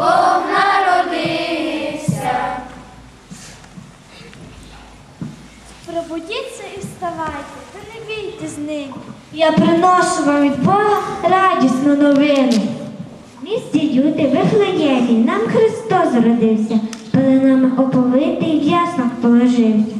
Бог народився. Пробудіться і вставайте, та не бійте з ним. Я приношу вам від Бога радісну новину. Місті люди вихлеєві нам Христос родився, коли нам оповитий в положився.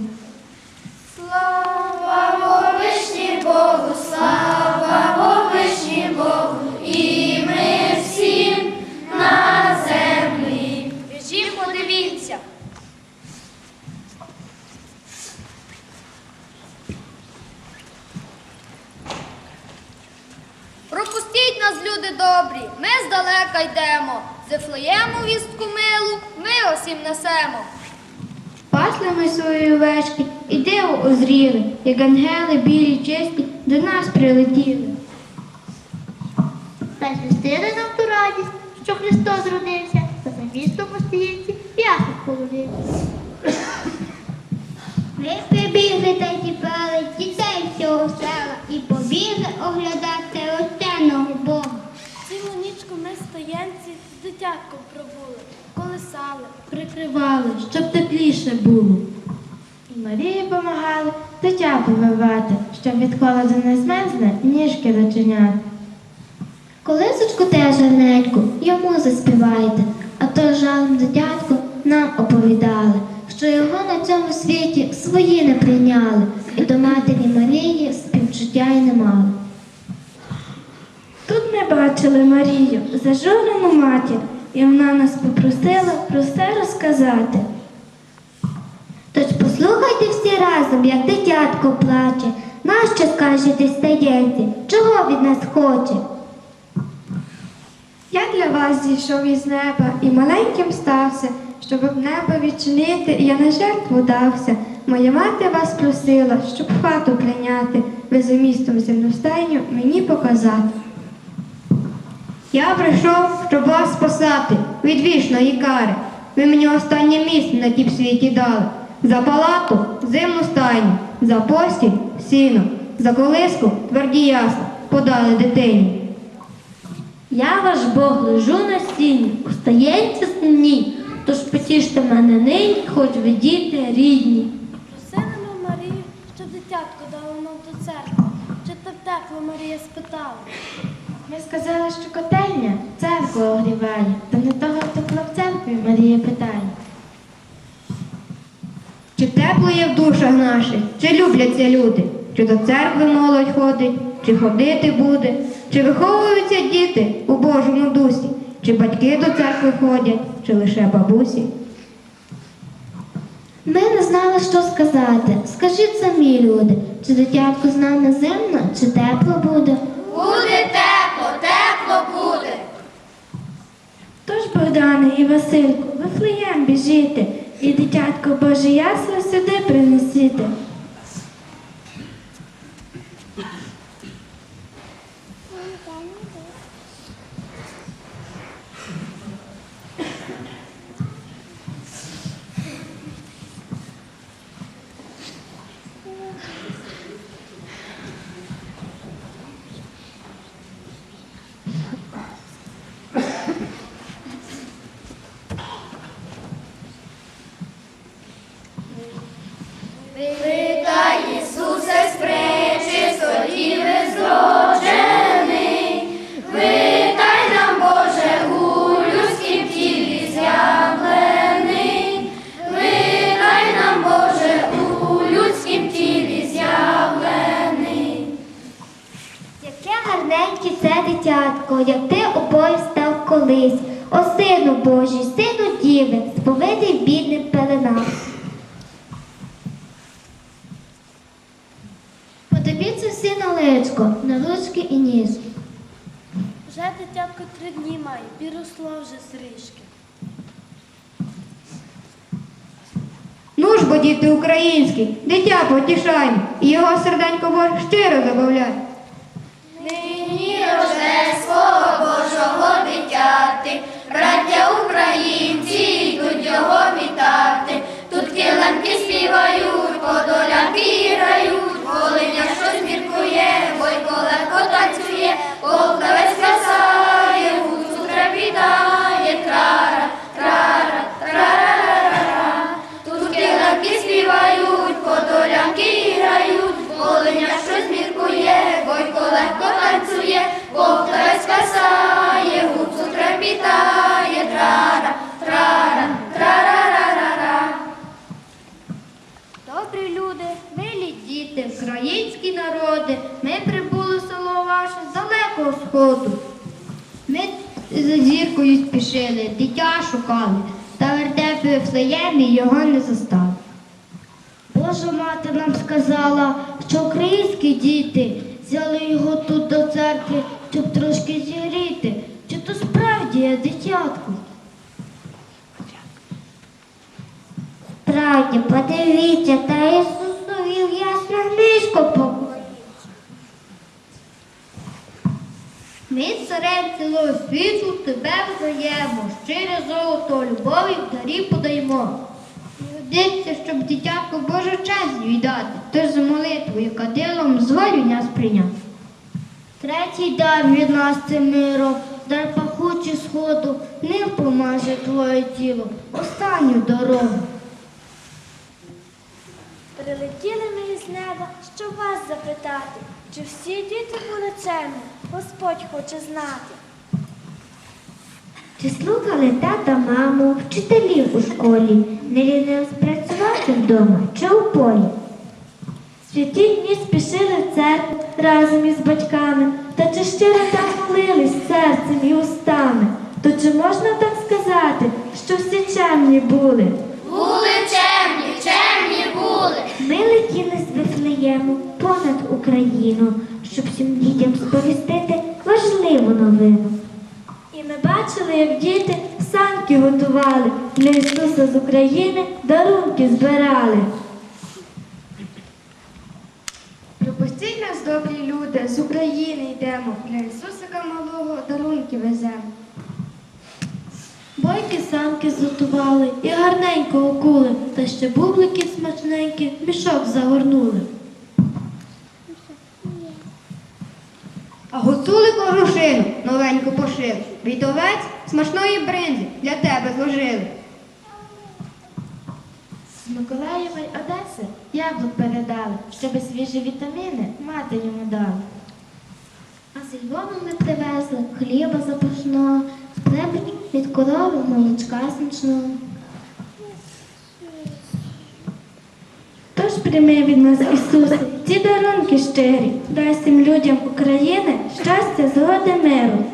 Ми усім несемо. Пасли ми свої овечки і диво озріли, як ангели білі чисті до нас прилетіли. Та звістили нам ту радість, що Христос родився, та за містом остається ясно положився. Ми прибігли та зібрали дітей всього села і побігли оглядати ростеного Бога. Стоянці з дитятком пробули, колисали. Прикривали, щоб тепліше було. І Марії помагали дитя повивати, щоб від холоду не змерзне ніжки дочиняти. Колисочку теж гарненьку йому заспівайте, а то жалем дитятку нам оповідали, що його на цьому світі свої не прийняли, і до матері Марії співчуття й не мали. Ми бачили Марію, зажурену матір, і вона нас попросила про все розказати. Тож послухайте всі разом, як дитятко плаче, нащо скажете стаєнці, чого від нас хоче? Я для вас зійшов із неба і маленьким стався, щоб об небо відчинити, я на жертву дався. Моя мати вас просила, щоб хату прийняти, ви за містом земностайню мені показати. Я прийшов, щоб вас спасати від вічної кари. Ви мені останнє місце на тім світі дали. За палату зимну стайню, за постіль сіно, за колиску тверді ясла подали дитині. Я ваш Бог лежу на стіні, устаєнці сні, тож потіште мене нині, хоч ви діти рідні. Просили ми Марію, щоб дитятко дала нам до церкви. Чи то тепло Марія спитала? Ми сказали, що котельня церкву огріває, та не того тепла в церкві Марія питає. Чи тепло є в душах наших, чи любляться люди, чи до церкви молодь ходить, чи ходити буде, чи виховуються діти у Божому дусі, чи батьки до церкви ходять, чи лише бабусі. Ми не знали, що сказати. Скажіть самі, люди, чи дитятко з нами зимно, чи тепло буде? Буде тепло, тепло буде. Тож, Богдане і Васильку, Вифлеєм біжите, і дитятко Боже ясно сюди принесіте. Гарненьке це дитятко, як ти обоє став колись. О, сину Божий, сину діви, сповитий бідним пеленам. Подивіться всі на личко, на ручки і ніжки. Вже дитятко три дні має, підросло вже з ріжки. Ну ж бо діти українські, дитя потішаймо, і його серденько щиро забавляй. Нині Рождество Божого дитяти, браття українці йдуть його вітати. Тут киланки співають, подолянки грають, волиня щось міркує, бойко легко танцює, полтавець красає, гуцу трара, трара, спішили, дитя шукали, та вертеп у Вифлеємі його не застали. Божа мати нам сказала, що українські діти взяли його тут до церкви, щоб трошки зігріти. Чи то справді є дитятко? Справді, подивіться, та Ісусові в ясну царем цілого світу, тебе взаємо, щире золото, любові в дарі подаємо. Годиться, щоб дитятко Божу честь віддати, тож за молитвою кадилом зволю нас прийняти. Третій дар від нас це миром, дар пахучий сходу, ним помаже твоє тіло, останню дорогу. Прилетіли ми із неба, щоб вас запитати, чи всі діти були чемні, Господь хоче знати. Чи слухали тата, маму, вчителів у школі, не лінились працювати вдома чи у полі? Святі дні спішили в церкву разом із батьками, та чи щиро так молились серцем і устами, то чи можна так сказати, що всі чемні були? Були чемні, чемні були. Ми летіли з Вифлеєму понад Україну, щоб всім дітям сповістити важливу новину. І ми бачили, як діти санки готували, для Ісуса з України дарунки збирали. Пропустіть нас, добрі люди, з України йдемо, для Ісусика малого дарунки веземо. Бойки санки зготували і гарненько окули, та ще бублики смачненькі в мішок загорнули. Новеньку пошив, відовець смачної бринзи для тебе зложили. З Миколаєвої Одеси яблук передали, щоб свіжі вітаміни мати йому дали. А з Львова ми привезли хліба запашного, хлеб від корови, молочка смачного. Тож прийми від нас, Ісусе, ці дарунки щирі, дай всім людям України щастя, згоди, миру.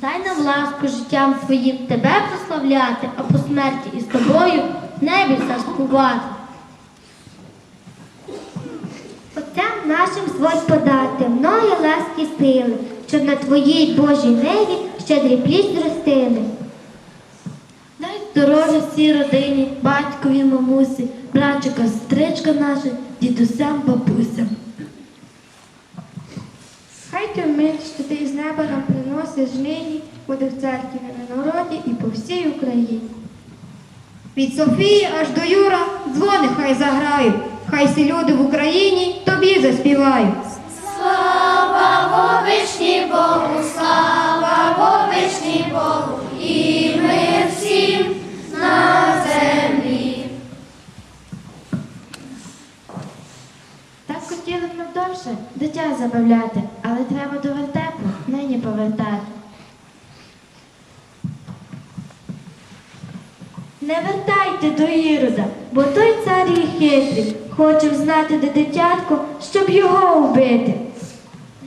Дай нам ласку життям своїм тебе прославляти, а по смерті із тобою в небі царствувати. Отцям нашим зводь подати многі ласки сили, щоб на твоїй Божій небі щедрі плід зростили. Здоров'я всій родині, батькові, мамусі, братчика, сестричка наша, дідусям, бабусям. Хай ти вмить, що ти із неба нам приносиш нині, буде в церкві на народі і по всій Україні. Від Софії аж до Юра дзвони хай заграють. Хай всі люди в Україні тобі заспівають. Слава Вовишні Богу, слава Вовишні Богу, і дитя але треба до вертепу нині повертати. Не вертайте до Ірода, бо той цар є хитрий, хоче знати, де дитятко, щоб його убити.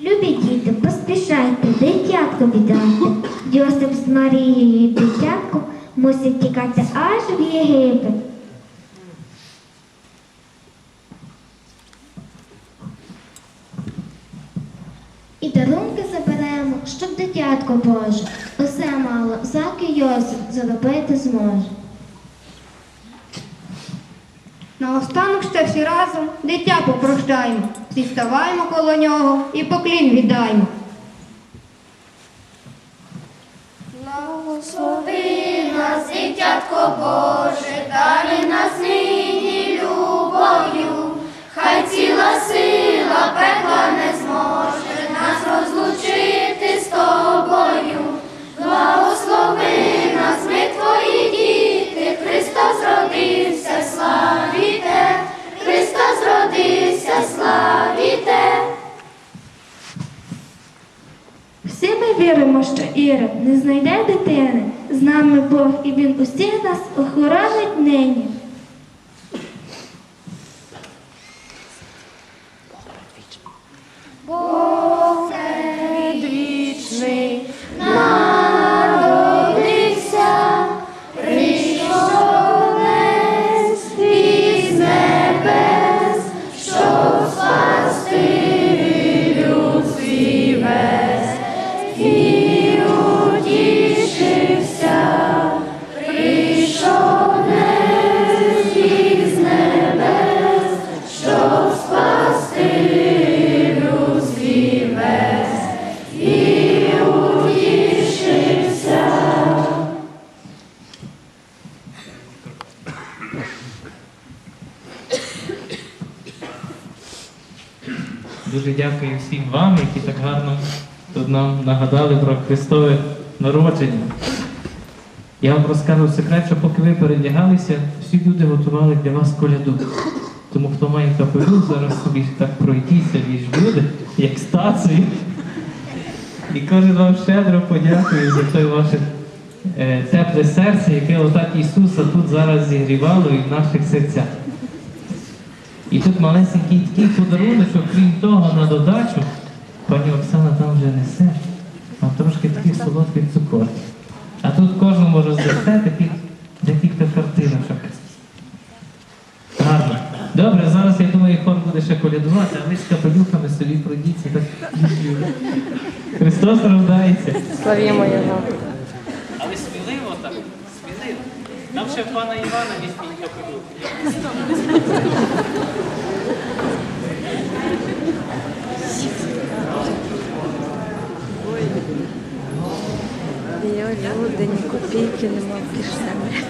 Любі діти, поспішайте, дитятко віддати. Йосип з Марією дитятко мусить тікати аж в Єгипет. Дарунки заберемо, щоб дитятко Боже, усе мало, заки Йосип заробити зможе. Наостанок ще всі разом дитя попрощаємо. Всі ставаймо коло нього і поклін віддаймо. Благослови нас, дитятко Боже, дари нас нині любов'ю, хай ціла сила пекла не зможе нас розлучити з тобою. Благослови нас, ми твої діти, Христос родився, славіте, Христос родився, славіте. Всі ми віримо, що Ірод не знайде дитини. З нами Бог, і він усіх нас охоронить нині. Всім вам, які так гарно тут нам нагадали про Христове народження. Я вам розкажу секрет, що поки ви передягалися, всі люди готували для вас коляду. Тому хто має капелюх, зараз собі так пройтіться між люди, як стацію. І кожен вам щедро подякую за те ваше е, тепле серце, яке отак Ісуса тут зараз зігрівало і в наших серцях. І тут малесенький такий подарунок, що крім того, на додачу, пані Оксана там вже несе, а трошки таких солодких цукорків. А тут кожному роздасте таких декілька картиночок. Гарно. Добре, зараз я думаю, хор буде ще колядувати, а ви з капелюхами собі пройдіться так. Христос рождається. Славімо Його. Але сміливо так, сміливо. Там ще в пана Івана візьміть капелюх. Є люди, ні копійки нема в кишені.